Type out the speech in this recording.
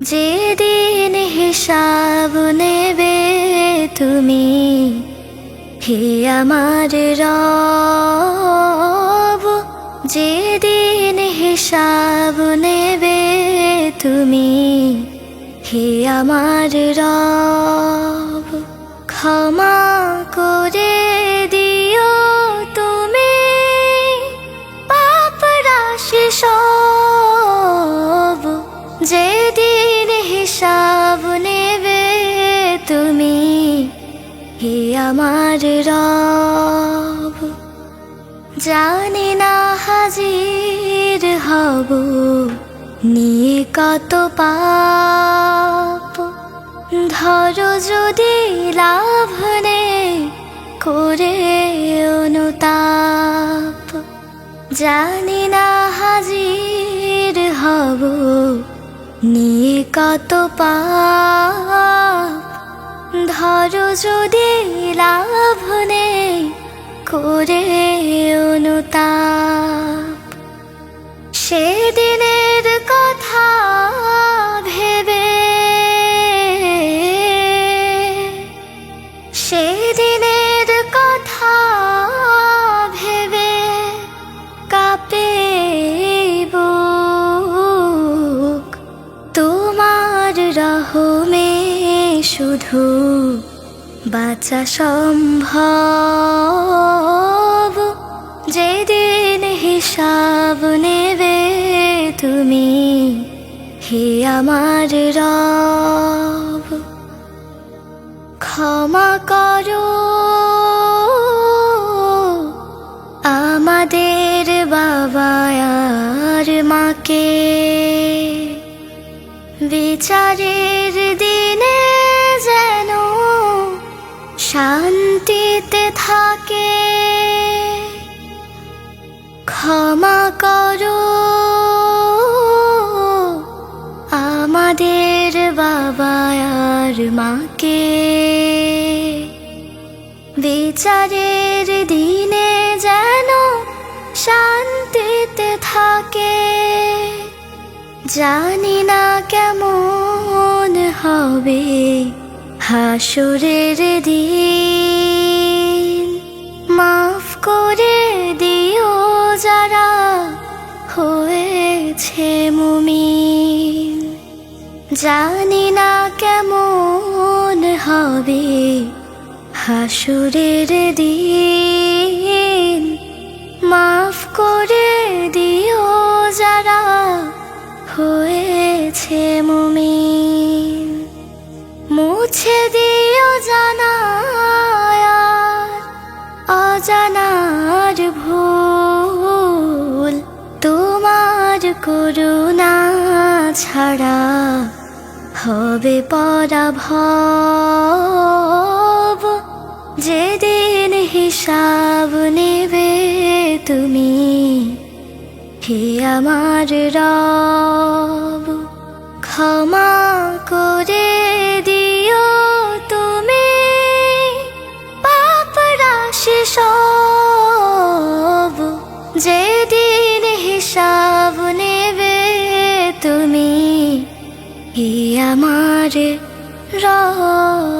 যেদিন হিসাব নেবে তুমি, হে আমার রব, যেদিন হিসাব নেবে তুমি, হে আমার রব, ক্ষমা করে দিও তুমি, পাপ রাশি সব, যেদিন হিসাব নেবে তুমি। হে আমার রব, জানি না হাজির হব, নিয়ে কত পাপ। ধরো যদি লাভ নেই করে অনুতাপ। জানি না হাজির হব নিয়ে কত পাপ। ধরো যদি লাভ নেই করে অনুতাপ সেদিনের শুধু বাঁচা সম্ভব। যেদিন হিসাব নেবে তুমি, হে আমার রব। ক্ষমা করো, আমাদের বাবা আর মাকে। বিচারের দিনে শান্তিতে থাকে। ক্ষমা করো। আমাদের বাবা আর মাকে। বিচারের দিনে যেন শান্তিতে থাকে। জানি না কেমন হবে হাসুরের দিন। জানি না কেমন হবে হাসুরের দিন। মাফ করে দিও যারা হয়েছে মুমিন। মুছে দিও জানায়ার অজানার ভুল। তোমার করুণা ছাড়া হবে পরাভব, যেদিন হিসাব নেবে তুমি, হে আমার রব, ক্ষমা করে দিও তুমি, পাপ রাশি সব, যেদিন হিসাব আমার রব